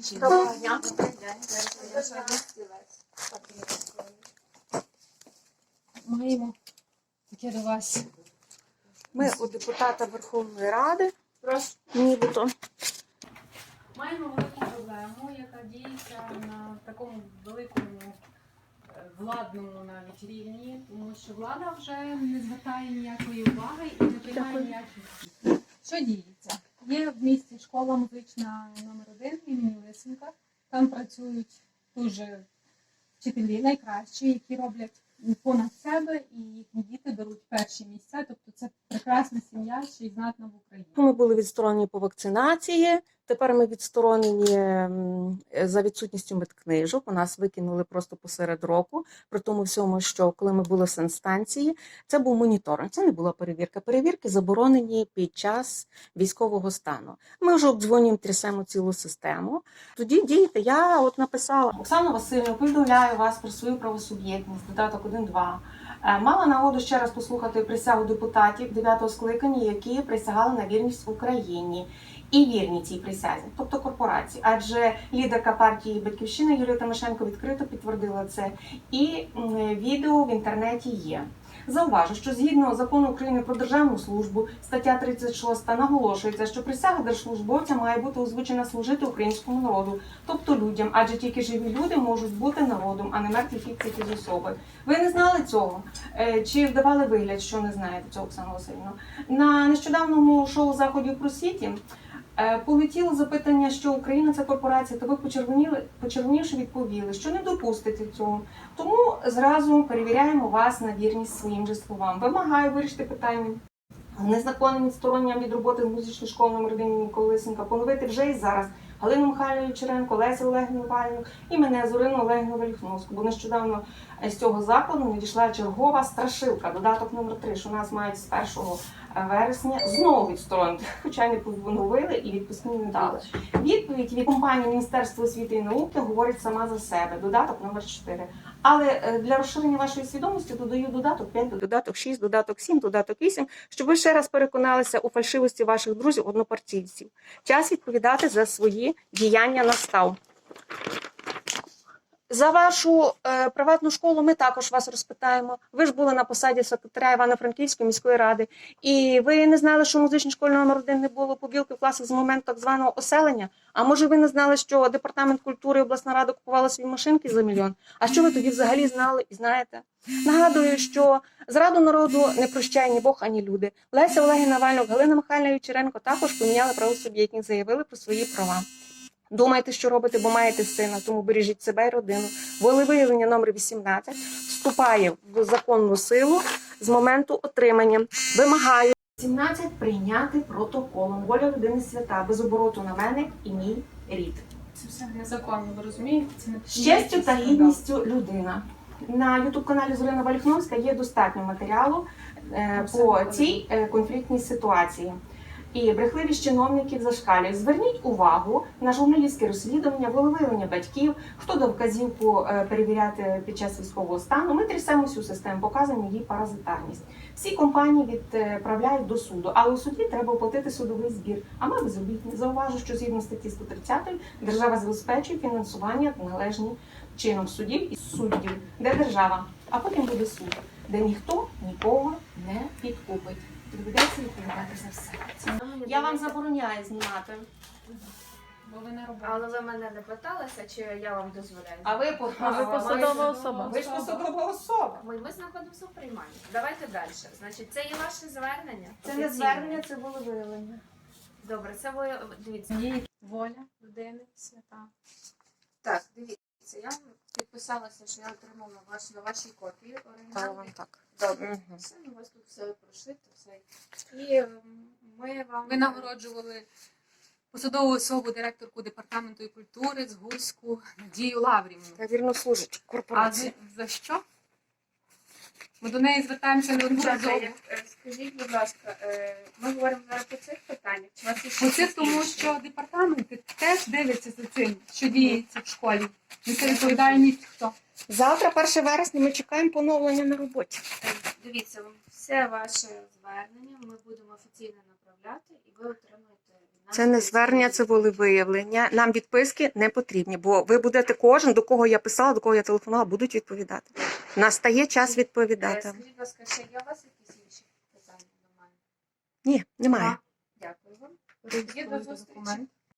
Доброго дня. Маємо таке до вас. Ми у депутата Верховної Ради. Нібито. Маємо велику проблему, яка діється на такому великому е, владному навіть рівні, тому що влада вже не звертає ніякої уваги і не приймає ніяких. Що діється? Є в місті школа музична номер 1 імені Лисенка. Там працюють дуже вчителі найкращі, які роблять понад себе, і їхні діти беруть перші місця. Тобто це прекрасна сім'я, ще й знатна в Україні. Ми були відсторонені по вакцинації. Тепер ми відсторонені за відсутністю медкнижок. У нас викинули просто посеред року. При тому всьому, що коли ми були в санстанції, це був моніторинг. Це не була перевірка. Перевірки заборонені під час військового стану. Ми вже обдзвонюємо, трясемо цілу систему. Тоді дієте. Я от написала Оксана Васильівна, повідомляю вас про свою правосуб'єктність. Додаток 1-2. Е, Мала нагоду ще раз послухати присягу депутатів 9-го скликання, які присягали на вірність Україні і вірні цій присязі, тобто корпорації. Адже лідерка партії Батьківщина Юлія Тимошенко відкрито підтвердила це, і відео в інтернеті є. Зауважу, що згідно закону України про державну службу, стаття 36 наголошується, що присяга держслужбовця має бути озвучена служити українському народу, тобто людям, адже тільки живі люди можуть бути народом, а не мертві фікції з особи. Ви не знали цього? Е, Чи вдавали вигляд, що не знаєте цього, Оксана Васильівна? На нещодавному шоу заходів про світі полетіло запитання, що Україна це корпорація, то ви почервоніли, почервонівши відповіли, що не допустите цього. Тому зразу перевіряємо вас на вірність своїм же словам. Вимагаю вирішити питання. Незаконним відстороненням від роботи з музичної школи номер 1 імені Колесенка поновити вже і зараз Галину Михайловну Черенко, Лесю Олегівну Вальню і мене Зорину Олегівну Валіхновську. Бо нещодавно з цього закладу надійшла чергова страшилка, додаток номер 3, що нас мають з 1 вересня знову відсторонити, хоча не поновили і відпускні не дали. Відповідь від компанії Міністерства освіти і науки говорить сама за себе. Додаток номер 4. Але е, для розширення вашої свідомості додаю додаток 5, додаток 6, додаток 7, додаток 8, щоб ви ще раз переконалися у фальшивості ваших друзів однопартійців. Час відповідати за свої діяння настав. За вашу е, приватну школу ми також вас розпитаємо. Ви ж були на посаді секретаря Івано-Франківської міської ради, і ви не знали, що в музичній школі номер 1 не було побілки в класах з моменту так званого оселення. А може, ви не знали, що департамент культури і обласна рада купувала свої машинки за мільйон? А що ви тоді взагалі знали і знаєте? Нагадую, що зраду народу не прощає ні Бог, ані люди. Леся Олегівна Вальнюк, Галина Михайлівна Ючеренко також поміняли правосуб'єктність, заявили про свої права. Думайте, що робите, бо маєте сина, тому бережіть себе і родину. Волевиявлення номер 18 вступає в законну силу з моменту отримання. Вимагаю 17 прийняти протоколом. Воля людини свята, без обороту на мене і мій рід. Це все незаконно, ви розумієте? Це не З честю та гідністю людина. На ютуб каналі Зорина Валіхновська є достатньо матеріалу е, по цій е, конфліктній ситуації. І брехливість чиновників зашкалює. Зверніть увагу на журналістське розслідування, волевиявлення батьків, хто дав вказівку е, перевіряти під час військового стану. Ми трясемо всю систему, показуємо її паразитарність. Всі компанії відправляють до суду, але у суді треба оплатити судовий збір. А ми безобітні. Зауважу, що згідно статті 130 держава забезпечує фінансування належним чином судів і суддів, де держава, а потім буде суд, де ніхто нікого не підкупить. Доведеться відповідати за все. Я вам забороняю знімати. Бо ви не робите. Але ви мене не питалися, чи я вам дозволяю? А ви по- А ви посадова особа. Ви ж посадова особа. Ми, ми знаходимося в прийманні. Давайте далі. Значить, це є ваше звернення? Це не Офіційне? звернення, це волевиявлення. Добре, це ви дивіться. Є воля людини свята. Так, дивіться, я підписалася, що я отримала ваш, на вашій копії оригінальний. так. Добре. Все, у вас тут все прошито, все. І ем, ми вам Ви нагороджували посадову особу директорку департаменту і культури з Гуську Надію Лаврівну. Я вірно служить А за, за що? Ми до неї звертаємося неодноразово. Е, Скажіть, будь ласка, е, ми говоримо зараз по цих питаннях? Ще Оце тому, що департаменти теж дивляться за цим, що діється в школі. Несе відповідальність хто? Завтра, 1 вересня, ми чекаємо поновлення на роботі. Е, Дивіться, все ваше звернення ми будемо офіційно направляти, і ви отримаєте Це не звернення, це волевиявлення. Нам відписки не потрібні, бо ви будете кожен, до кого я писала, до кого я телефонувала, будуть відповідати. Настає час Е, відповідати. Скажіть, будь ласка, ще є у вас якісь інші питання Немає? Ні, немає. Дякую вам. Є до зустрічі.